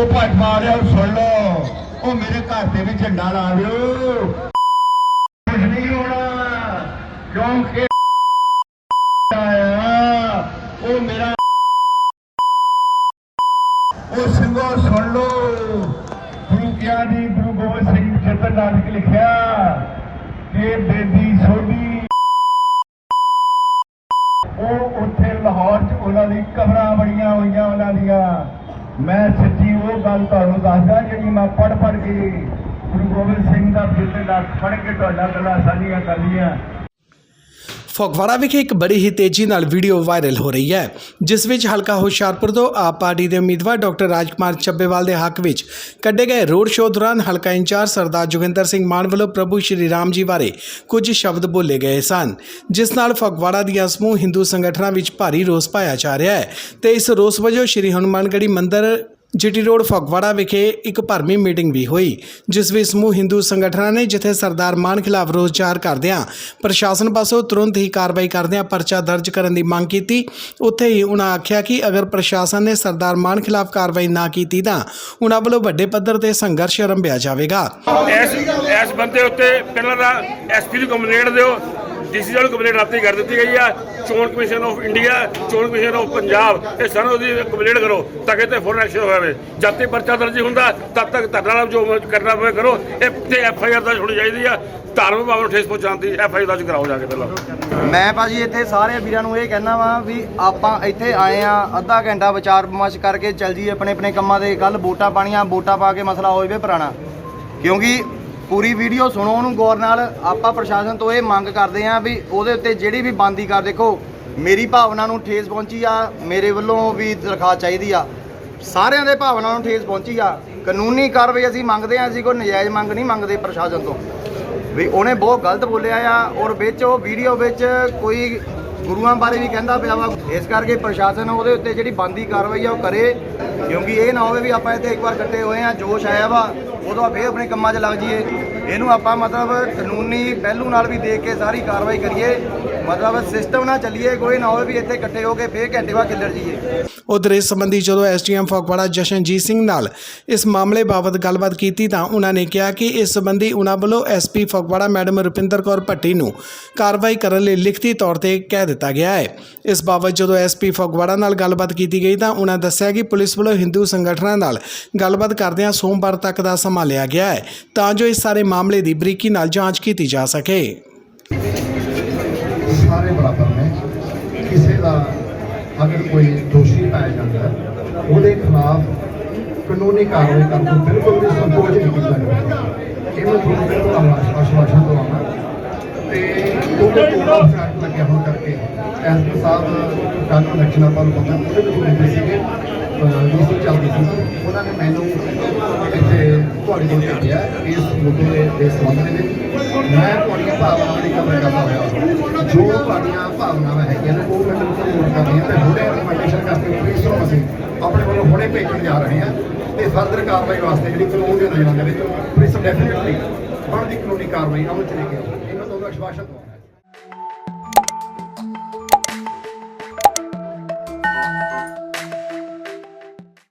ਉਹ ਭੱਜ ਮਾਰਿਆ ਸੁਣ ਲਓ। ਉਹ ਮੇਰੇ ਘਰ ਤੇ ਵੀ ਝੰਡਾ ਲਾ ਦਿਓ ਕੁਝ ਨਹੀਂ ਹੋਣਾ। ਕਿਉਂਕਿ ਆਇਆ? ਉਹ ਮੇਰਾ ਉਹ ਸਿੰਘੋ, ਸੁਣ ਲਓ। ਗੁਰੂ ਕਿਆ ਗੁਰੂ ਗੋਬਿੰਦ ਸਿੰਘ ਚਿੱਤਰ ਨਾਨਕ ਲਿਖਿਆ ਕਿ ਬੇਦੀ ਸੋਢੀ। ਉਹ ਉੱਥੇ ਲਾਹੌਰ 'ਚ ਉਹਨਾਂ ਦੀ ਕਬਰਾਂ ਬਣੀਆਂ ਹੋਈਆਂ, ਉਹਨਾਂ ਦੀਆਂ। ਮੈਂ ਗੱਲ ਤੁਹਾਨੂੰ ਦੱਸਦਾ ਜਿਹੜੀ ਮੈਂ ਪੜ ਪੜ ਕੇ ਗੁਰੂ ਗੋਬਿੰਦ ਸਿੰਘ ਦਾ ਜਿੱਤੇ ਦਾ ਪੜ ਕੇ ਤੁਹਾਡਾ ਗੱਲਾਂ ਸਾਂਝੀਆਂ ਕਰਦੀਆਂ ਫਗਵਾੜਾ ਵਿਖੇ ਇੱਕ ਬੜੀ ਹੀ ਤੇਜ਼ੀ ਨਾਲ ਵੀਡੀਓ ਵਾਇਰਲ ਹੋ ਰਹੀ ਹੈ, ਜਿਸ ਵਿੱਚ ਹਲਕਾ ਹੁਸ਼ਿਆਰਪੁਰ ਤੋਂ ਆਪ ਪਾਰਟੀ ਦੇ ਉਮੀਦਵਾਰ ਡਾਕਟਰ ਰਾਜਕੁਮਾਰ ਚੱਬੇਵਾਲ ਦੇ ਹੱਕ ਵਿੱਚ ਕੱਢੇ ਗਏ ਰੋਡ ਸ਼ੋਅ ਦੌਰਾਨ ਹਲਕਾ ਇੰਚਾਰਜ ਸਰਦਾਰ ਜੋਗਿੰਦਰ ਸਿੰਘ ਮਾਨ ਵੱਲੋਂ ਪ੍ਰਭੂ ਸ਼੍ਰੀ ਰਾਮ ਜੀ ਬਾਰੇ ਕੁਝ ਸ਼ਬਦ ਬੋਲੇ ਗਏ ਸਨ, ਜਿਸ ਨਾਲ ਫਗਵਾੜਾ ਦੀਆਂ ਸਮੂਹ ਹਿੰਦੂ ਸੰਗਠਨਾਂ ਵਿੱਚ ਭਾਰੀ ਰੋਸ ਪਾਇਆ ਜਾ ਰਿਹਾ ਹੈ ਤੇ ਇਸ ਰੋਸ ਵਜੋਂ ਸ਼੍ਰੀ ਹਨੂਮਾਨਗੜ੍ਹੀ ਮੰਦਿਰ ਜੀਟੀ ਰੋਡ ਫਗਵਾੜਾ ਵਿਖੇ ਇੱਕ ਭਰਮੀ ਮੀਟਿੰਗ ਵੀ ਹੋਈ, ਜਿਸ ਵਿੱਚ ਸਮੂਹ ਹਿੰਦੂ ਸੰਗਠਨਾਂ ਨੇ ਜਿੱਥੇ ਸਰਦਾਰ ਮਾਨ ਖਿਲਾਫ ਰੋਸ ਜ਼ਾਹਰ ਕਰਦਿਆਂ ਪ੍ਰਸ਼ਾਸਨ ਪਾਸੋਂ ਤੁਰੰਤ ਹੀ ਕਾਰਵਾਈ ਕਰਦਿਆਂ ਪਰਚਾ ਦਰਜ ਕਰਨ ਦੀ ਮੰਗ ਕੀਤੀ। ਉੱਥੇ ਹੀ ਉਹਨਾਂ ਆਖਿਆ ਕਿ ਅਗਰ ਪ੍ਰਸ਼ਾਸਨ ਨੇ ਸਰਦਾਰ ਮਾਨ ਖਿਲਾਫ ਕਾਰਵਾਈ ਨਾ ਕੀਤੀ ਤਾਂ ਉਹਨਾਂ ਵੱਲੋਂ ਵੱਡੇ ਪੱਧਰ ਤੇ ਸੰਘਰਸ਼ ਆਰੰਭਿਆ ਜਾਵੇਗਾ। ਇਸ ਇਸ ਬੰਦੇ ਉੱਤੇ ਪਹਿਲਾਂ ਤਾਂ ਐਸਪੀ ਨੂੰ ਕੰਪਲੇਂਟ ਦਿਓ ਡੀਸੀ ਨੂੰ ਕੰਪਲੇਂਟ ਰਾਤੀ ਕਰ ਦਿੱਤੀ ਗਈ ਆ, ਚੋਣ ਕਮਿਸ਼ਨ ਆਫ ਇੰਡੀਆ ਚੋਣ ਕਮਿਸ਼ਨ ਆਫ ਪੰਜਾਬ, ਇਹ ਸਾਨੂੰ ਉਹਦੀ ਕੰਪਲੇਂਟ ਕਰੋ ਤਾਂ ਕਿ ਤੇ ਫੋਰਨ ਐਕਸ਼ਨ ਹੋਵੇ। ਜਦ ਤੱਕ ਪਰਚਾ ਦਰਜ ਹੁੰਦਾ, ਤਦ ਤੱਕ ਧਰਨਾ ਨਾਲ ਜੋ ਕਰਨਾ ਪਵੇ ਕਰੋ। ਇਹ ਤੇ ਐਫ ਆਈ ਆਰ ਦਰਜ ਹੋਣੀ ਚਾਹੀਦੀ ਆ। ਧਾਰਮਿਕ ਭਾਵਨਾ ਨੂੰ ਠੇਸ ਪਹੁੰਚਾਉਣ ਦੀ ਐਫ ਆਈ ਆਰ ਦਰਜ ਕਰਾਓ ਜਾ ਕੇ ਪਹਿਲਾਂ। ਮੈਂ ਭਾਜੀ ਇੱਥੇ ਸਾਰੇ ਵੀਰਾਂ ਨੂੰ ਇਹ ਕਹਿਣਾ ਵਾ ਵੀ ਆਪਾਂ ਇੱਥੇ ਆਏ ਆ, ਅੱਧਾ ਘੰਟਾ ਵਿਚਾਰ ਵਿਮਰਸ਼ ਕਰਕੇ ਚੱਲ ਜੀ ਆਪਣੇ ਆਪਣੇ ਕੰਮਾਂ ਦੇ ਕੱਲ ਵੋਟਾਂ ਪਾਣੀਆਂ, ਵੋਟਾਂ ਪਾ ਕੇ ਮਸਲਾ ਹੋ ਜਾਵੇ ਪੁਰਾਣਾ। ਕਿਉਂਕਿ ਪੂਰੀ ਵੀਡੀਓ ਸੁਣੋ ਉਹਨੂੰ ਗੌਰ ਨਾਲ। ਆਪਾਂ ਪ੍ਰਸ਼ਾਸਨ ਤੋਂ ਇਹ ਮੰਗ ਕਰਦੇ ਆ ਵੀ ਉਹਦੇ ਉੱਤੇ ਜਿਹੜੀ ਵੀ ਬੰਦੀ ਕਰ ਦੇਖੋ, ਮੇਰੀ ਭਾਵਨਾ ਨੂੰ ਠੇਸ ਪਹੁੰਚੀ ਆ, ਮੇਰੇ ਵੱਲੋਂ ਵੀ ਦਰਖਾਸਤ ਚਾਹੀਦੀ ਆ। ਸਾਰਿਆਂ ਦੇ ਭਾਵਨਾ ਨੂੰ ਠੇਸ ਪਹੁੰਚੀ ਆ। ਕਾਨੂੰਨੀ ਕਾਰਵਾਈ ਅਸੀਂ ਮੰਗਦੇ ਆ ਅਸੀਂ ਕੋਈ ਨਜਾਇਜ਼ ਮੰਗ ਨਹੀਂ ਮੰਗਦੇ ਪ੍ਰਸ਼ਾਸਨ ਤੋਂ। ਵੀ ਉਹਨੇ ਬਹੁਤ ਗਲਤ ਬੋਲਿਆ ਆ ਔਰ ਵਿੱਚ ਉਹ ਵੀਡੀਓ ਵਿੱਚ ਕੋਈ ਗੁਰੂਆਂ ਬਾਰੇ ਵੀ ਕਹਿੰਦਾ ਪਿਆ ਵਾ। ਇਸ ਕਰਕੇ ਪ੍ਰਸ਼ਾਸਨ ਉਹਦੇ ਉੱਤੇ ਜਿਹੜੀ ਬੰਦੀ ਕਾਰਵਾਈ ਆ ਉਹ ਕਰੇ, ਕਿਉਂਕਿ ਇਹ ਨਾ ਹੋਵੇ ਵੀ ਆਪਾਂ ਇੱਥੇ ਇੱਕ ਵਾਰ ਇਕੱਠੇ ਹੋਏ ਆ ਜੋਸ਼ ਆਇਆ ਵਾ, ਉਦੋਂ ਆਪਾਂ ਫੇਰ ਆਪਣੇ ਕੰਮਾਂ 'ਚ ਲੱਗ ਜਾਈਏ। ਇਹਨੂੰ ਆਪਾਂ ਮਤਲਬ ਕਾਨੂੰਨੀ ਪਹਿਲੂ ਨਾਲ ਵੀ ਦੇਖ ਕੇ ਸਾਰੀ ਕਾਰਵਾਈ ਕਰੀਏ। ਮਤਲਬ ਸਿਸਟਮ ਨਾਲ ਚੱਲੀਏ, ਕੋਈ ਨਾ ਹੋਵੇ ਵੀ ਇੱਥੇ ਇਕੱਠੇ ਹੋ ਕੇ ਫੇਰ ਘੰਟੇ ਬਾਅਦ ਕਿੱਲਰ ਜਾਈਏ। ਉਧਰ ਇਸ ਸੰਬੰਧੀ ਜਦੋਂ ਐਸਡੀਐਮ ਫਗਵਾੜਾ ਜਸ਼ਨਜੀਤ ਸਿੰਘ ਨਾਲ ਇਸ ਮਾਮਲੇ ਬਾਬਤ ਗੱਲਬਾਤ ਕੀਤੀ ਤਾਂ ਉਹਨਾਂ ਨੇ ਕਿਹਾ ਕਿ ਇਸ ਸੰਬੰਧੀ ਉਹਨਾਂ ਵੱਲੋਂ ਐਸਪੀ ਫਗਵਾੜਾ ਮੈਡਮ ਰੁਪਿੰਦਰ ਕੌਰ ਭੱਟੀ ਨੂੰ ਕਾਰਵਾਈ ਕਰਨ ਲਈ ਲਿਖਤੀ ਤੌਰ ਤੇ ਕਹਿ ਦਿੱਤਾ ਗਿਆ ਹੈ। ਇਸ ਬਾਬਤ ਜਦੋਂ ਐਸਪੀ ਫਗਵਾੜਾ ਨਾਲ ਗੱਲਬਾਤ ਕੀਤੀ ਗਈ ਤਾਂ ਉਹਨਾਂ ਦੱਸਿਆ ਕਿ ਪੁਲਿਸ ਵੱਲੋਂ ਹਿੰਦੂ ਸੰਗਠਨਾਂ ਨਾਲ ਗੱਲਬਾਤ ਕਰਦਿਆਂ ਸੋਮਵਾਰ ਤੱਕ ਦਾ ਸਮਾਂ ਲਿਆ ਗਿਆ ਹੈ ਤਾਂ ਜੋ ਇਸ ਸਾਰੇ ਮਾਮਲੇ ਦੀ ਬਰੀਕੀ ਨਾਲ ਜਾਂਚ ਕੀਤੀ ਜਾ ਸਕੇ। ਦਾ ਅਗਰ ਕੋਈ ਦੋਸ਼ੀ ਪਾਇਆ ਜਾਂਦਾ ਹੈ, ਉਹਦੇ ਖਿਲਾਫ ਕਾਨੂੰਨੀ ਕਾਰਵਾਈ ਕਰਨ ਤੋਂ ਬਿਲਕੁਲ ਵੀ ਸੰਕੋਚ ਨਹੀਂ ਕੀਤਾ ਜਾਂਦਾ। ਇਹ ਮੈਂ ਤੁਹਾਨੂੰ ਬਿਲਕੁਲ ਆਸ਼ਵਾਸਨ ਦਵਾਉਣਾ ਤੇ ਉਹਦੇ ਪੂਰਾ ਫੈਕਟ ਲੱਗਿਆ ਹੋਣ ਕਰਕੇ ਐਸਪੀ ਸਾਹਿਬ ਕੱਲ੍ਹ ਨੂੰ ਇਲੈਕਸ਼ਨ ਆਪਾਂ ਪਤਾ ਉਹਦੇ ਵਿੱਚ ਹੁੰਦੇ ਸੀਗੇ ਡੀਸੀ ਚੱਲਦੀ ਸੀ ਉਹਨਾਂ ਨੇ ਮੈਨੂੰ ਇੱਥੇ ਤੁਹਾਡੇ ਕੋਲ ਭੇਜਿਆ ਇਸ ਮੁੱਦੇ ਦੇ ਸੰਬੰਧ ਦੇ ਵਿੱਚ। ਮੈਂ ਤੁਹਾਡੀਆਂ ਭਾਵਨਾਵਾਂ ਦੀ ਕਦਰ ਕਰਦਾ ਹੋਇਆ ਜੋ ਤੁਹਾਡੀਆਂ ਭਾਵਨਾਵਾਂ ਹੈਗੀਆਂ ਨੇ ਉਹ ਮੈਂ ਬਿਲਕੁਲ ਨੋਟ ਤੇ ਹੁਣੇ ਰਿਕਮੈਂਡੇਸ਼ਨ ਕਰਕੇ ਪੁਲਿਸ ਨੂੰ ਅਸੀਂ ਆਪਣੇ ਵੱਲੋਂ ਹੁਣੇ ਭੇਜਣ ਜਾ ਰਹੇ ਹਾਂ ਤੇ ਫਰਦਰ ਕਾਰਵਾਈ ਵਾਸਤੇ ਜਿਹੜੀ ਕਾਨੂੰਨ ਦੇ ਨਜ਼ਰਾਂ ਦੇ ਵਿੱਚ ਪੁਲਿਸ ਡੈਫੀਨਿਟਲੀ ਬਣਦੀ ਕਾਨੂੰਨੀ ਕਾਰਵਾਈ ਅਮਲ ਚ ਲੈ ਕੇ ਇਹਨਾਂ ਤੋਂ ਆਸ਼ਵਾਸਨ